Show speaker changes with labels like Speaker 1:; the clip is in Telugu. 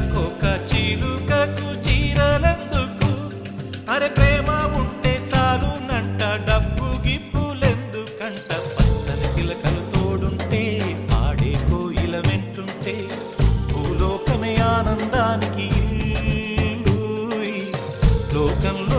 Speaker 1: చిలకొక చిలుకకు అరే ప్రేమ చాలు నంట డబ్బు గిప్పులెందుకంట పచ్చని చిలకలు తోడుంటే పాడే కోయిల వెంటుంటే ఆనందానికి లోకంలో